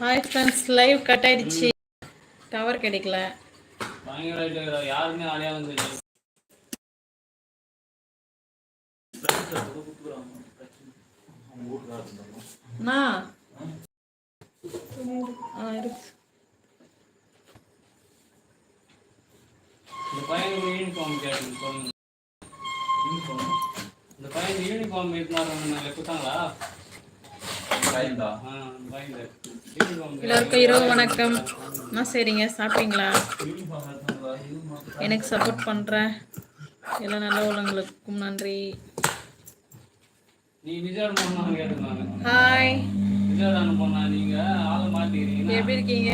Hi friends live cut ஆயிடுச்சு. Tower கிடைக்கல. யாருமே அடையாளம் வந்து அண்ணா இந்த பையன் யூனிஃபார்ம் கேட்டு சொல்லுங்க இந்த பையன் யூனிஃபார்ம் எடுத்துனாரு கொடுத்தாங்களா ஆ இந்த பையன் யூனிஃபார்ம் எல்லோருக்கும் இரவு வணக்கம். என்ன சரிங்க. சாப்பிட்டீங்களா? எனக்கு சப்போர்ட் பண்ணுற எல்லா நல்ல உள்ளவங்களுக்கும் நன்றி. ஹாய் எப்படி இருக்கீங்க?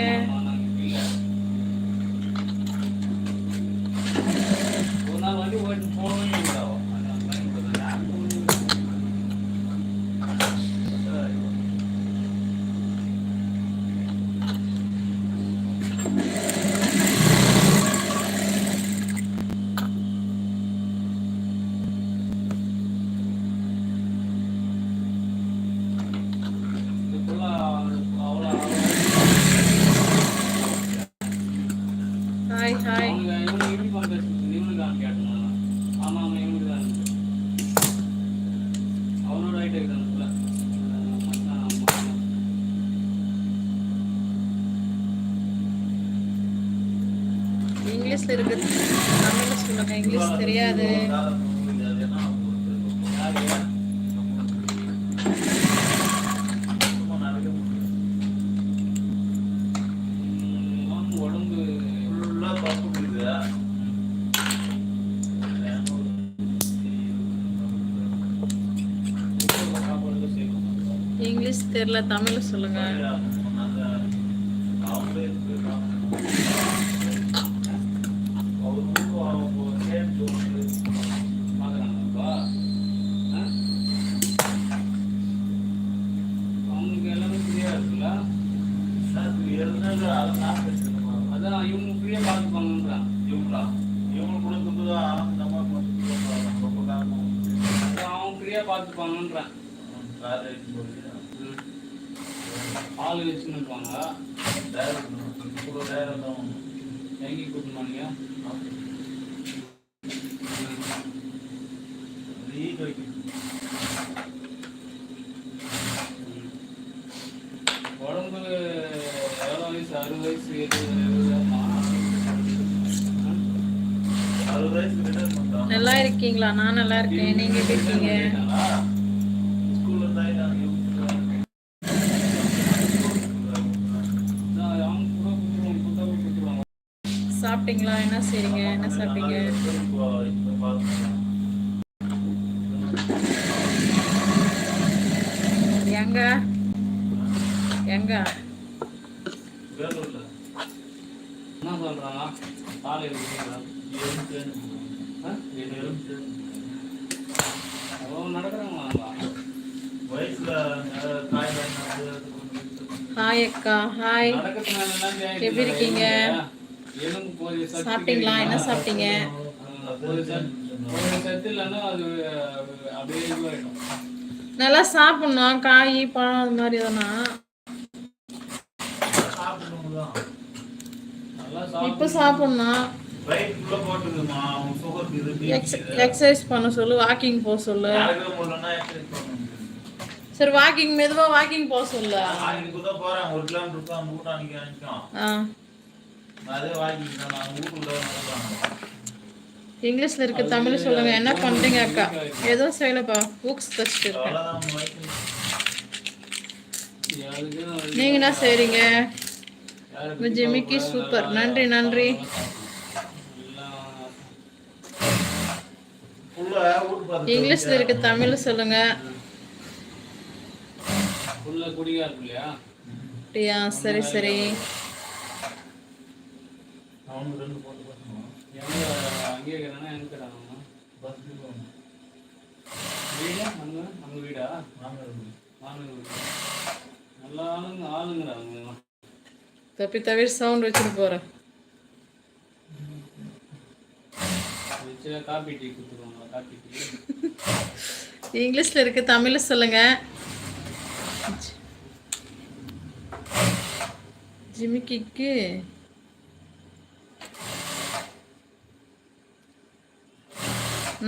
ஒரு நாள் வண்டி ஓட்டி போகவே இல்லை இதுக்குள்ள அவ்வளோ ஹாய் ஹாய் அவங்க இவனுக்கு யூனிஃபார்ம் பேசுறது இவனுக்கான்னு கேட்டேன் ஆமா ஆமா இவனுக்கு தான் அவனோட ஐட்டம் தான் இருக்குல்ல இங்கிலீஷ்ல இங்கிலீஷ் தெரியாது. இங்கிலீஷ் தெரியல தமிழ்ல சொல்லுங்க. பார்க்குறாங்கப்பா அவங்களுக்கு எல்லாமே ஃப்ரீயாக இருக்குல்ல? அதான் இவங்க ஃப்ரீயாக பார்த்துப்பாங்கன்றான். ஆள் வச்சுன்னு இருப்பாங்க. எங்கே கூப்பிட்டு போனீங்க? உடம்பு எவ்வளோ வயசு? அறுபது வயசு எழுபது எழுபது நல்லா இருக்கீங்களா? நான் நல்லா இருக்கேன். நீங்க எப்படி இருக்கீங்க அவங்க கூட கொடுத்துருவாங்க புத்தகம் கொடுத்துருவாங்க சாப்பிட்டீங்களா? என்ன செய்றீங்க? என்ன சாப்பிட்டீங்க? எங்க? எங்க? என்ன நடக்கிறாங்களா ஹாய் அக்கா. ஹாய் எப்படி இருக்கீங்க? சாப்பிட்டீங்களா? என்ன சாப்பிட்டீங்க? நல்லா சாப்பிடணும் காய் பழம் அது மாதிரி எதனா? இப்போ சாப்பிடணும். எக்ஸ் எக்ஸசைஸ் பண்ண சொல்லு வாக்கிங் போக சொல்லு. சரி வாக்கிங் மெதுவா வாக்கிங் போக சொல்லு. இங்கிலீஷ்ல இருக்கு தமிழ் சொல்லுங்க. என்ன பண்றீங்க அக்கா? எதுவும் செய்யலப்பா. புக்ஸ் தச்சுட்டு இருக்கேன். அவ்வளோதான் உங்க வயசு அதுக்கு நீங்க என்ன செய்றீங்க? யாருக்கு ஜிமிக்கி சூப்பர். நன்றி நன்றி. இங்கிலீஷ்ல இருக்கு தமிழ் சொல்லுங்க. அப்படியா? சரி சரி. அவனுக்கு ரெண்டு போட்டு பார்த்துக்கணும் எங்க அங்கேயே இருக்கிறானா எங்க போகணும். வீடு? அங்க? அங்க வீடா? நாங்கள் ஆளுங்க வீடு. நல்ல ஆளுங்க ஆளுங்கிறாங்க தப்பி தவிர சவுண்ட் வச்சுட்டு போறேன். வச்சு காப்பி டீ கொடுத்துருவாங்க காப்பி டீ? இங்கிலீஷ்ல இருக்கு தமிழ்ல சொல்லுங்க. ஜிமிக்கிக்கு.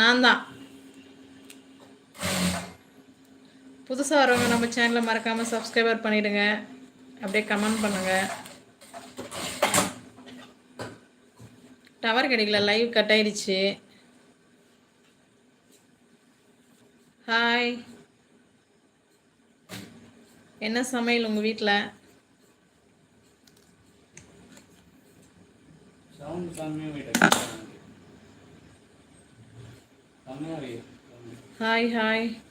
நான் தான் புதுசாக வரவங்க நம்ம சேனலை மறக்காமல் சப்ஸ்கிரைபர் பண்ணிடுங்க. அப்படியே கமெண்ட் பண்ணுங்க. டவர் கிடைக்கல லைவ் கட் ஆயிடுச்சு. ஹாய் என்ன சமையல் உங்கள் வீட்டில் சவுண்ட் கம்மியாக போயிட்டேன் கம்மியாக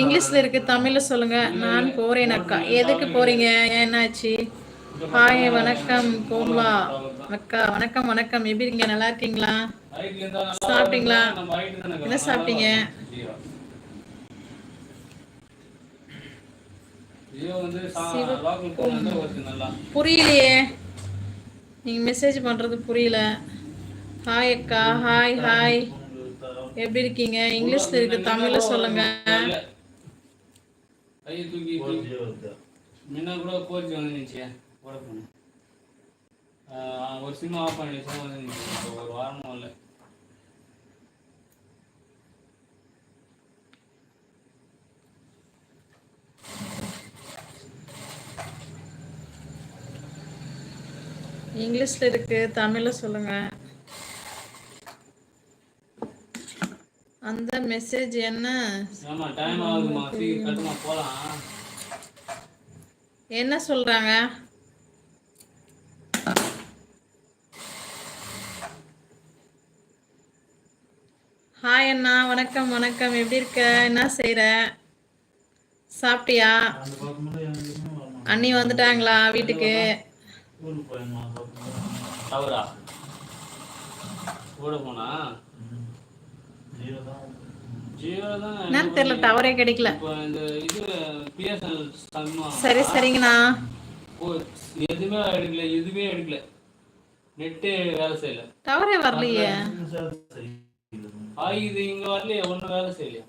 இங்கிலீஷ்ல இருக்கு தமிழ்ல சொல்லுங்க. நான் போறேன் அக்கா. எதுக்கு போறீங்க? என்னாச்சு? ஹாய் வணக்கம் கோம்லா அக்கா வணக்கம் வணக்கம். எப்படி இருக்கீங்க? நல்லா இருக்கீங்களா? ரைட்ல சாப்பிட்டீங்களா? என்ன சாப்பிட்டீங்க? புரியலையே. நீங்கள் மெசேஜ் பண்ணுறது புரியல. ஹாய் அக்கா. ஹாய் ஹாய் எப்படி இருக்கீங்க? இங்கிலீஷ்ல இருக்கு தமிழ்ல சொல்லுங்க. கையை தூக்கி ஃபோர் ஜி முன்ன கூட கோச்சு வந்து நினைச்சே வோடஃபோன் ஒரு சிம் ஆஃப் பண்ணி வச்சா வந்து நின்னுச்சு. இப்போ ஒரு வாரமும் இல்லை. இங்கிலீஷ்ல இருக்கு தமிழ்ல சொல்லுங்க. அந்த மெசேஜ் என்ன? ஆமா டைம் ஆகுதுமா சீக்கிரம் கட்டுமா போலாம். என்ன சொல்றாங்க? ஹாய் அண்ணா வணக்கம் வணக்கம். எப்படி இருக்க? என்ன செய்ற? சாப்பிட்டியா? அண்ணி வந்துட்டாங்களா வீட்டுக்கு? கூட போனா? என்னன்னு தெரியல டவரே கிடைக்கல. இப்போ இந்த இது பிஎஸ்என்எல் சம்மா. சரி சரிங்கண்ணா. ஓ எதுவுமே எடுக்கல எதுவுமே எடுக்கல. நெட்டு வேலை செய்யல. டவரே வரலையே. சரி ஆ இது இங்க வரலையே ஒன்றும் வேலை செய்யலையா.